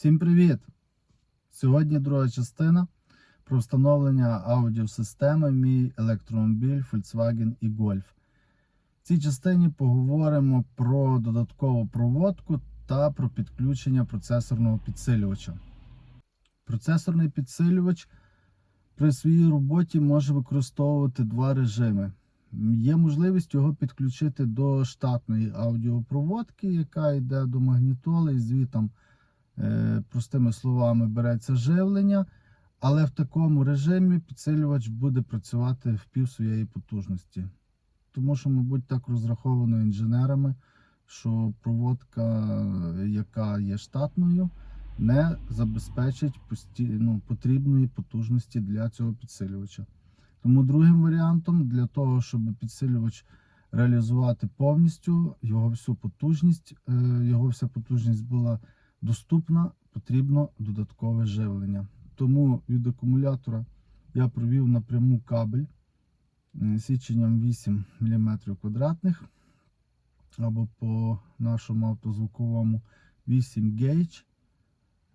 Всім привіт! Сьогодні друга частина про встановлення аудіосистеми в мій електромобіль Volkswagen і Golf. В цій частині поговоримо про додаткову проводку та про підключення процесорного підсилювача. Процесорний підсилювач при своїй роботі може використовувати два режими. Є можливість його підключити до штатної аудіопроводки, яка йде до магнітоли, і звітом, простими словами, береться живлення. Але в такому режимі підсилювач буде працювати в пів своєї потужності. Тому що, мабуть, так розраховано інженерами, що проводка, е, яка є штатною, не забезпечить ну, потрібної потужності для цього підсилювача. Тому другим варіантом для того, щоб підсилювач реалізувати повністю його всю потужність, е, його вся потужність була доступна, потрібно додаткове живлення. Тому від акумулятора я провів напряму кабель січенням 8 мм квадратних або по нашому автозвуковому 8 гейдж.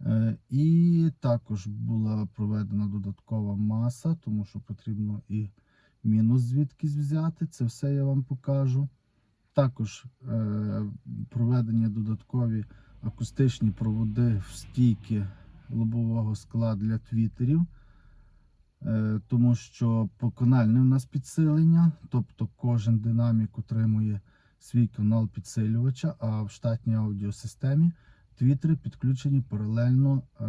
Е, І також була проведена додаткова маса, тому що потрібно і мінус звідкись взяти. Це все я вам покажу. Також е, проведені додаткові акустичні проводи в стійки лобового скла для твітерів, е, тому що покональне в нас підсилення, тобто кожен динамік отримує свій канал підсилювача, а в штатній аудіосистемі твітери підключені паралельно е,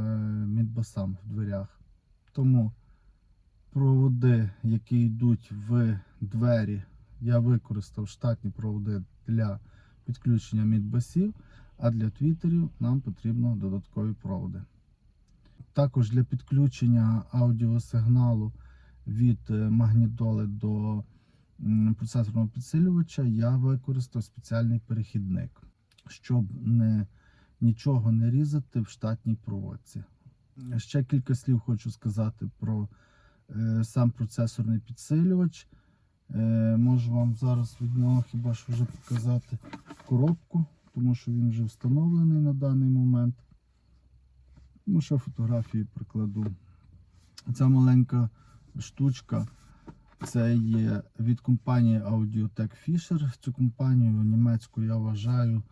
мідбасам в дверях. Тому проводи, які йдуть в двері, я використав штатні проводи для підключення мідбасів, а для твітерів нам потрібно додаткові проводи. Також для підключення аудіосигналу від е, магнітоли до процесорного підсилювача я використав спеціальний перехідник, щоб не нічого не різати в штатній проводці. Ще кілька слів хочу сказати про е, сам процесорний підсилювач. Е, можу вам зараз від нього хіба що вже показати коробку, тому що він вже встановлений на даний момент. Ну, ще фотографії прикладу. Ця маленька штучка це є від компанії Audiotech Fisher. Цю компанію німецьку я вважаю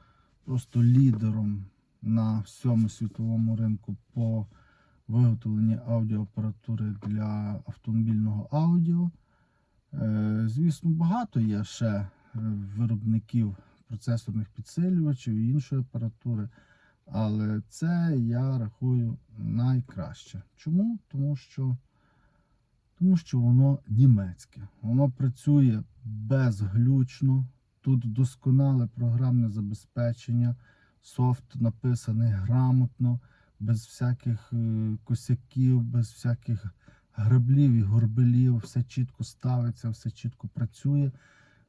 просто лідером на всьому світовому ринку по виготовленні аудіоапаратури для автомобільного аудіо. Е, Звісно, багато є ще е, виробників процесорних підсилювачів і іншої апаратури. Але це я рахую найкраще. Чому? Тому що, тому що воно німецьке. Воно працює безглючно. Тут досконале програмне забезпечення, софт написаний грамотно, без всяких е, косяків, без всяких граблів і горбелів. Все чітко ставиться, все чітко працює.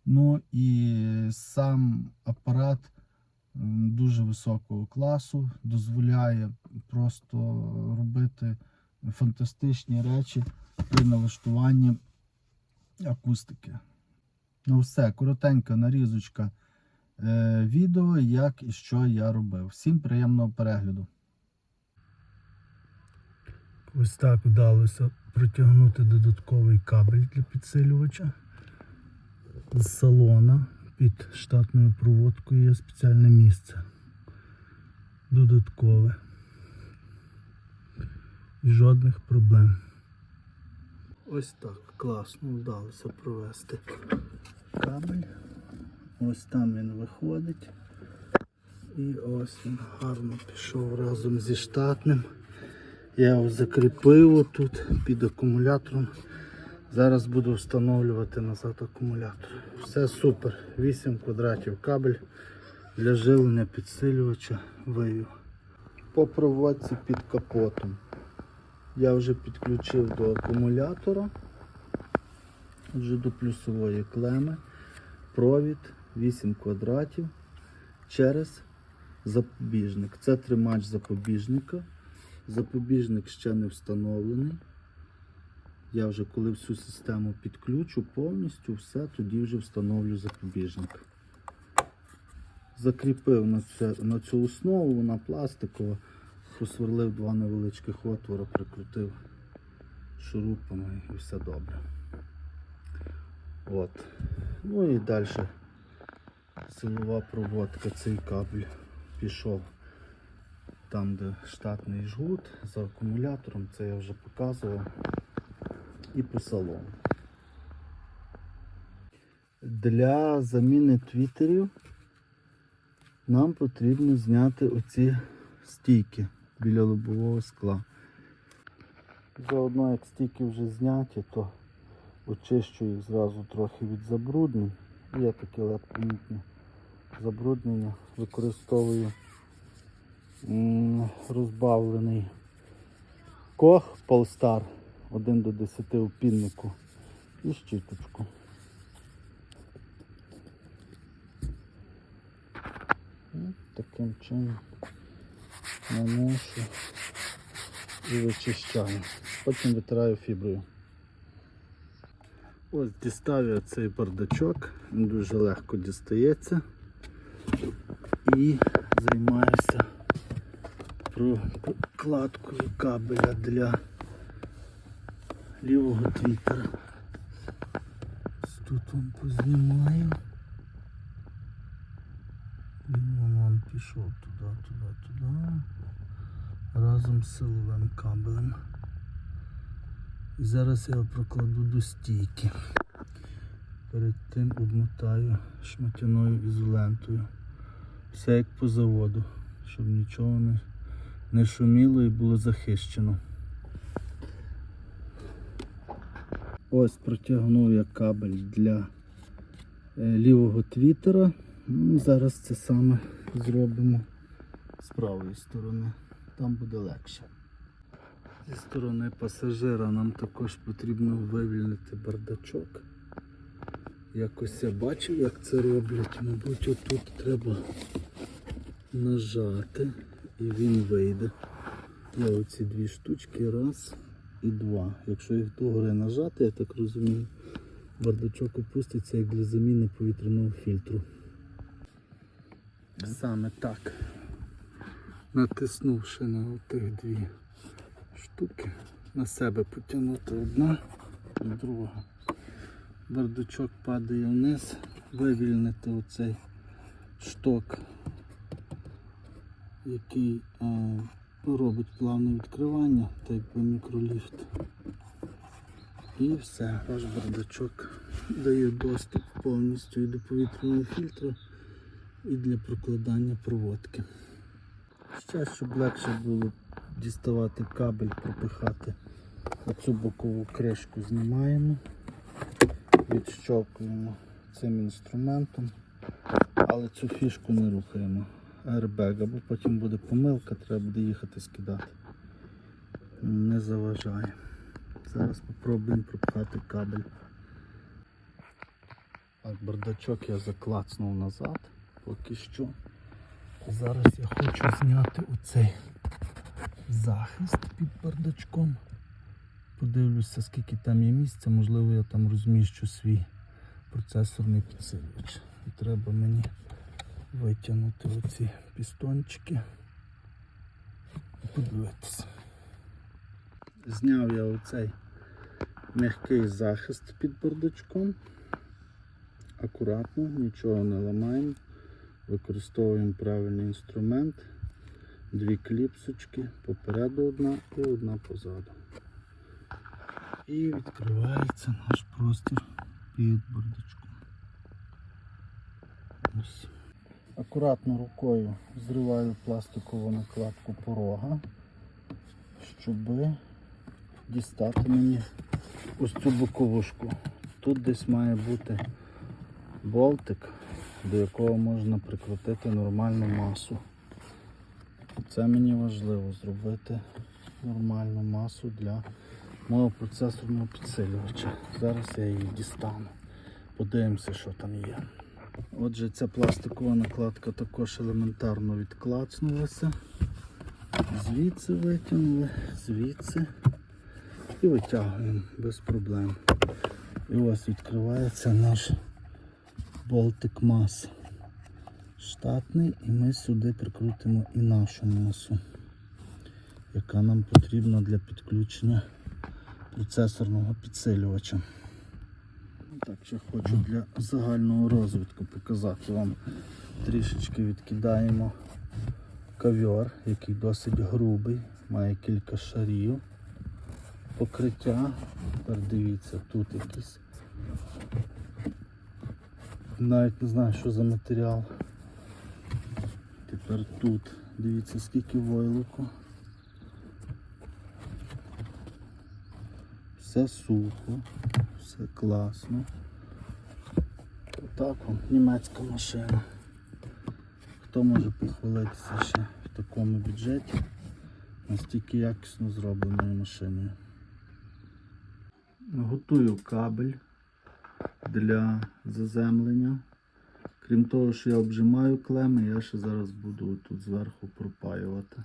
Ну і сам апарат дуже високого класу, дозволяє просто робити фантастичні речі при налаштуванні акустики. Ну все, коротенька нарізочка е, відео, як і що я робив. Всім приємного перегляду. Ось так вдалося протягнути додатковий кабель для підсилювача з салона під штатною проводкою є спеціальне місце. Додаткове. І жодних проблем. Ось так класно вдалося провести кабель. Ось там він виходить. І ось він гарно пішов разом зі штатним. Я його закріпив отут під акумулятором. Зараз буду встановлювати назад акумулятор. Все супер. 8 квадратів кабель для живлення підсилювача вивів. По проводці під капотом. Я вже підключив до акумулятора, вже до плюсової клеми, провід 8 квадратів через запобіжник. Це тримач запобіжника. Запобіжник ще не встановлений. Я вже коли всю систему підключу повністю, все, тоді вже встановлю запобіжник. Закріпив на, це, на цю основу, вона пластикова. просверлив два невеличких отвора, прикрутив шурупами і все добре. От. Ну і далі силова проводка, цей кабель пішов там, де штатний жгут за акумулятором, це я вже показував. І по салону. Для заміни твітерів нам потрібно зняти оці стійки біля лобового скла. Заодно як стійки вже зняті, то очищу їх зразу трохи від забруднень. Є таке легкомітне забруднення. Використовую розбавлений кох Polestar 1 до 10 у піннику і щіточку. Таким чином наношу і вичищаю. Потім витираю фіброю. Ось дістав я цей бардачок, він дуже легко дістається і займаюся прокладкою кабеля для лівого твітера. Ось Тут он познімаю. Він вон пішов туди, туди, туди. Разом з силовим кабелем. І зараз я його прокладу до стійки. Перед тим обмотаю шматяною ізолентою. Все як по заводу, щоб нічого не, не шуміло і було захищено. Ось протягнув я кабель для е, лівого твітера. Ну, Зараз це саме зробимо з правої сторони. Там буде легше. Зі сторони пасажира нам також потрібно вивільнити бардачок. Якось я бачив, як це роблять. Мабуть, отут треба нажати і він вийде. Я оці дві штучки, раз і два. Якщо їх догори нажати, я так розумію, бардачок опуститься як для заміни повітряного фільтру. Саме так. Натиснувши на тих дві штуки, на себе потягнути одна і друга. Бардачок падає вниз, вивільнити оцей шток, який е, робить плавне відкривання, так якби мікроліфт. І все, ваш бардачок дає доступ повністю і до повітряного фільтру, і для прокладання проводки. Ще, щоб легше було діставати кабель, пропихати оцю бокову кришку знімаємо, відщолкуємо цим інструментом, але цю фішку не рухаємо. Airbag, або потім буде помилка, треба буде їхати скидати. Не заважає. Зараз спробуємо пропхати кабель. Так, бардачок я заклацнув назад, поки що. Зараз я хочу зняти оцей захист під бардачком. Подивлюся, скільки там є місця, можливо я там розміщу свій процесорний підсилювач. І треба мені витягнути оці пістончики і подивитися. Зняв я оцей м'який захист під бардачком. Акуратно, нічого не ламаємо. Використовуємо правильний інструмент. Дві кліпсочки, попереду одна і одна позаду. І відкривається наш простір під бардачком. Ось. Акуратно рукою зриваю пластикову накладку порога, щоб дістати мені ось цю боковушку. Тут десь має бути болтик, до якого можна прикрутити нормальну масу. Це мені важливо зробити нормальну масу для мого процесорного підсилювача. Зараз я її дістану. Подивимося, що там є. Отже, ця пластикова накладка також елементарно відклацнулася. Звідси витягнули, звідси і витягуємо без проблем. І ось відкривається наш болтик мас. Штатний, і ми сюди прикрутимо і нашу масу. яка нам потрібна для підключення процесорного підсилювача. Так, ще хочу для загального розвитку показати вам. Трішечки відкидаємо ковер, який досить грубий, має кілька шарів покриття. Тепер дивіться, тут якісь. Навіть не знаю, що за матеріал. Тепер тут дивіться скільки войлоку. Все сухо, все класно. Отак вам німецька машина. Хто може похвалитися ще в такому бюджеті? Настільки якісно зробленою машиною. Готую кабель для заземлення. Крім того, що я обжимаю клеми, я ще зараз буду тут зверху пропаювати,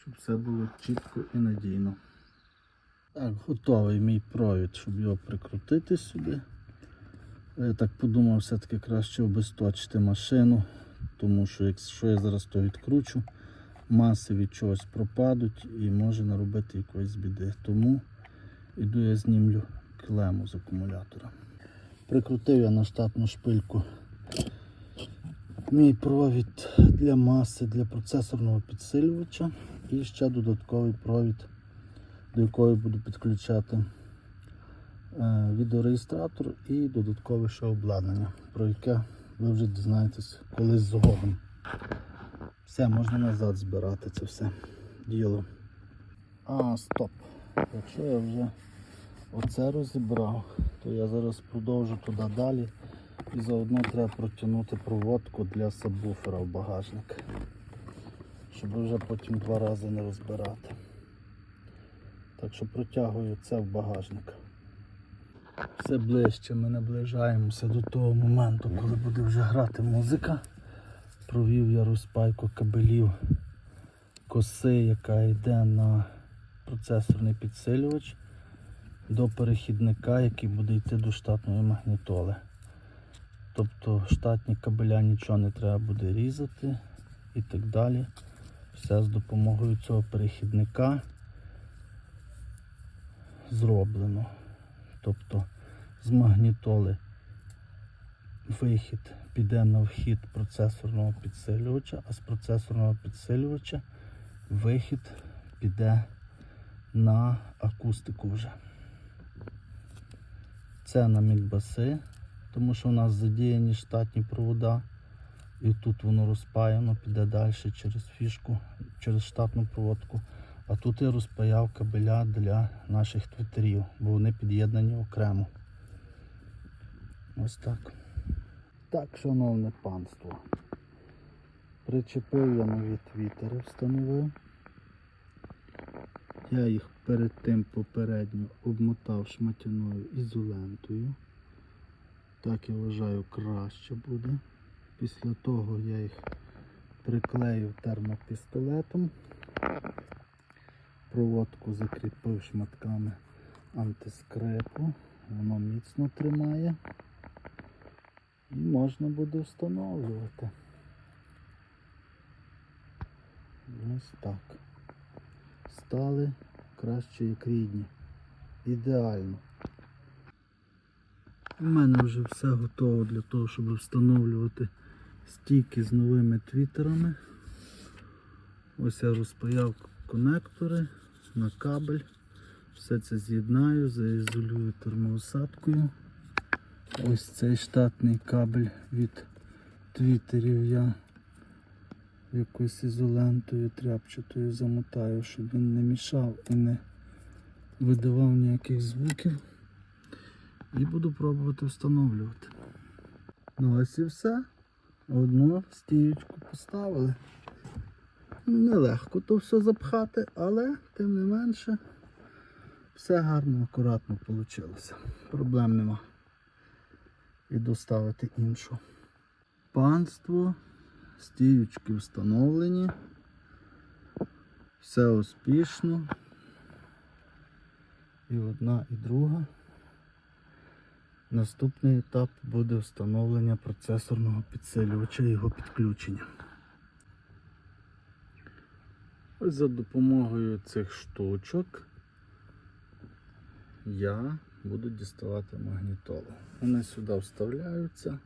щоб все було чітко і надійно. Так, готовий мій провід, щоб його прикрутити сюди. Я так подумав, все-таки краще обесточити машину, тому що якщо я зараз то відкручу, маси від чогось пропадуть і може наробити якоїсь біди. Тому іду я знімлю клему з акумулятора. Прикрутив я на штатну шпильку мій провід для маси, для процесорного підсилювача і ще додатковий провід, до якого я буду підключати е, відеореєстратор і додаткове ще обладнання, про яке ви вже дізнаєтесь колись згодом. Все, можна назад збирати це все діло. А, стоп. Якщо я вже оце розібрав, то я зараз продовжу туди далі. І заодно треба протягнути проводку для сабвуфера в багажник. Щоб вже потім два рази не розбирати. Так що протягую це в багажник. Все ближче ми наближаємося до того моменту, коли буде вже грати музика. Провів я розпайку кабелів коси, яка йде на процесорний підсилювач до перехідника, який буде йти до штатної магнітоли. Тобто штатні кабеля нічого не треба буде різати і так далі. Все з допомогою цього перехідника зроблено. Тобто з магнітоли вихід піде на вхід процесорного підсилювача, а з процесорного підсилювача вихід піде на акустику вже. Це на мідбаси, тому що у нас задіяні штатні провода. І тут воно розпаяно, піде далі через фішку, через штатну проводку. А тут я розпаяв кабеля для наших твітерів, бо вони під'єднані окремо. Ось так. Так, шановне панство. Причепив я нові твітери, встановив. Я їх перед тим попередньо обмотав шматяною ізолентою. Так я вважаю краще буде. Після того я їх приклеїв термопістолетом. Проводку закріпив шматками антискрепу. Воно міцно тримає. І можна буде встановлювати. Ось так. Стали краще як рідні. Ідеально. У мене вже все готово для того, щоб встановлювати стійки з новими твітерами. Ось я розпаяв конектори на кабель. Все це з'єднаю, заізолюю термоусадкою. Ось цей штатний кабель від твітерів я якоюсь ізолентою тряпчатою замотаю, щоб він не мішав і не видавав ніяких звуків. І буду пробувати встановлювати. Ну ось і все. Одну стіючку поставили. Нелегко то все запхати, але тим не менше все гарно, акуратно вийшло. Проблем нема. І доставити іншу. Панство, стіючки встановлені. Все успішно. І одна, і друга. Наступний етап буде встановлення процесорного підсилювача і його підключення. Ось за допомогою цих штучок я буду діставати магнітолу. Вони сюди вставляються.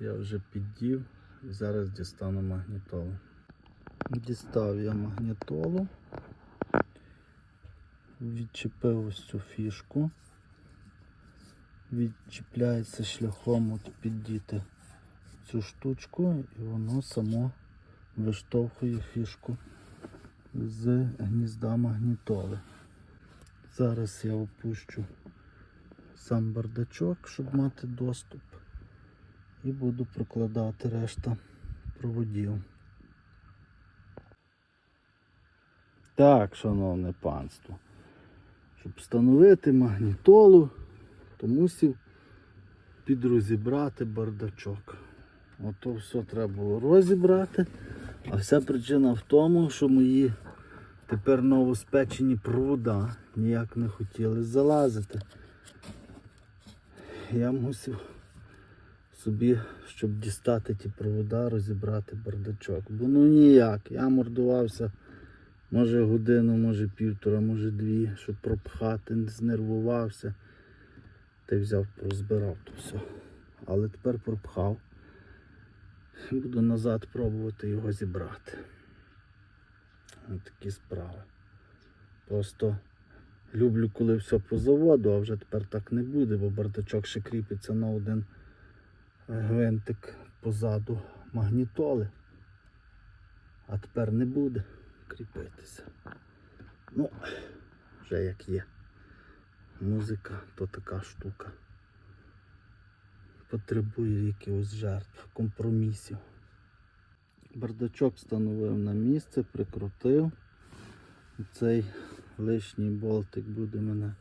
Я вже піддів і зараз дістану магнітолу. Дістав я магнітолу, відчепив ось цю фішку, відчіпляється шляхом от піддіти цю штучку і воно само виштовхує фішку з гнізда магнітоли. Зараз я опущу сам бардачок, щоб мати доступ, і буду прокладати решта проводів. Так, шановне панство, щоб встановити магнітолу, то мусив підрозібрати бардачок. Ото все треба було розібрати. А вся причина в тому, що мої тепер новоспечені провода ніяк не хотіли залазити. Я мусив собі, щоб дістати ті провода, розібрати бардачок. Бо ну ніяк. Я мордувався може годину, може півтора, може дві, щоб пропхати, не знервувався. Та й взяв, розбирав то все. Але тепер пропхав. Буду назад пробувати його зібрати. Ось такі справи. Просто люблю, коли все по заводу, а вже тепер так не буде, бо бардачок ще кріпиться на один гвинтик позаду магнітоли. А тепер не буде кріпитися. Ну, вже як є. Музика то така штука потребує якихось жертв, компромісів. Бардачок встановив на місце, прикрутив. Цей лишній болтик буде мене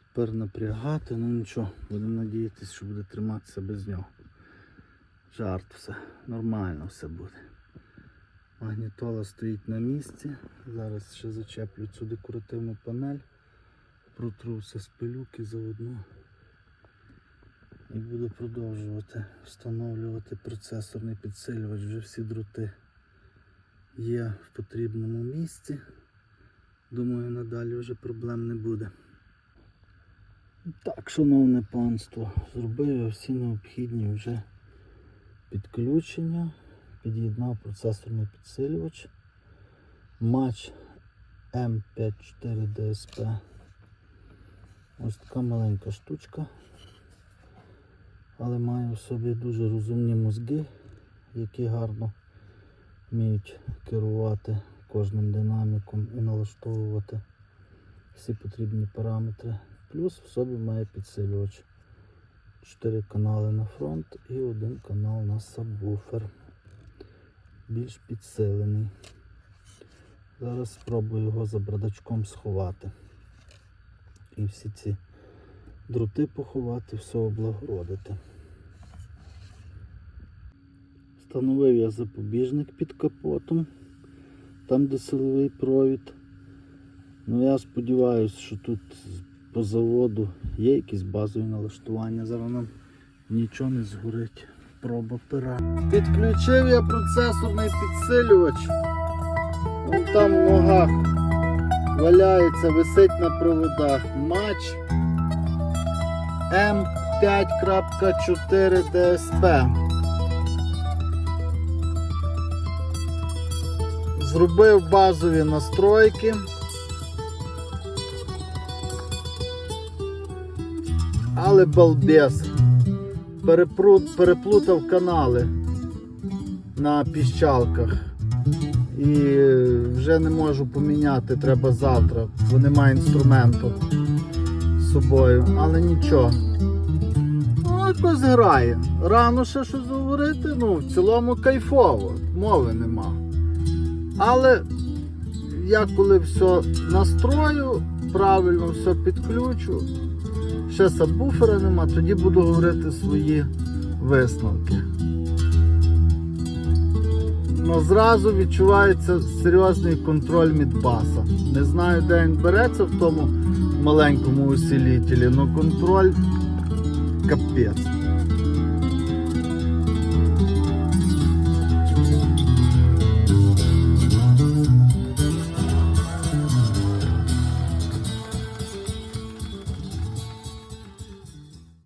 тепер напрягати, ну нічого, будемо надіятися, що буде триматися без нього. Жарт все, нормально все буде. Магнітола стоїть на місці. Зараз ще зачеплю цю декоративну панель, протру все з пилюки заодно. І буду продовжувати встановлювати процесорний підсилювач. Вже всі дроти є в потрібному місці. Думаю, надалі вже проблем не буде. Так, шановне панство, зробив я всі необхідні вже підключення. Під'єднав процесорний підсилювач. Матч М54 DSP. Ось така маленька штучка але має в собі дуже розумні мозги, які гарно вміють керувати кожним динаміком і налаштовувати всі потрібні параметри. Плюс в собі має підсилювач. 4 канали на фронт і один канал на сабвуфер. Більш підсилений. Зараз спробую його за бардачком сховати. І всі ці дроти поховати, все облагородити. Встановив я запобіжник під капотом, там де силовий провід. Ну я сподіваюся, що тут по заводу є якісь базові налаштування. Зараз нам нічого не згорить. Проба пера. Підключив я процесорний підсилювач. Вон там в ногах валяється, висить на проводах. Матч М5.4 DSP. Зробив базові настройки. Але балбес. Переплутав канали на піщалках. І вже не можу поміняти, треба завтра, бо немає інструменту собою, але нічого. Ну, якось грає. Рано ще щось говорити, ну в цілому кайфово, мови нема. Але я коли все настрою, правильно все підключу, ще сабвуфера нема, тоді буду говорити свої висновки. Ну, зразу відчувається серйозний контроль від баса. Не знаю, де він береться в тому маленькому усилителі, але контроль капець.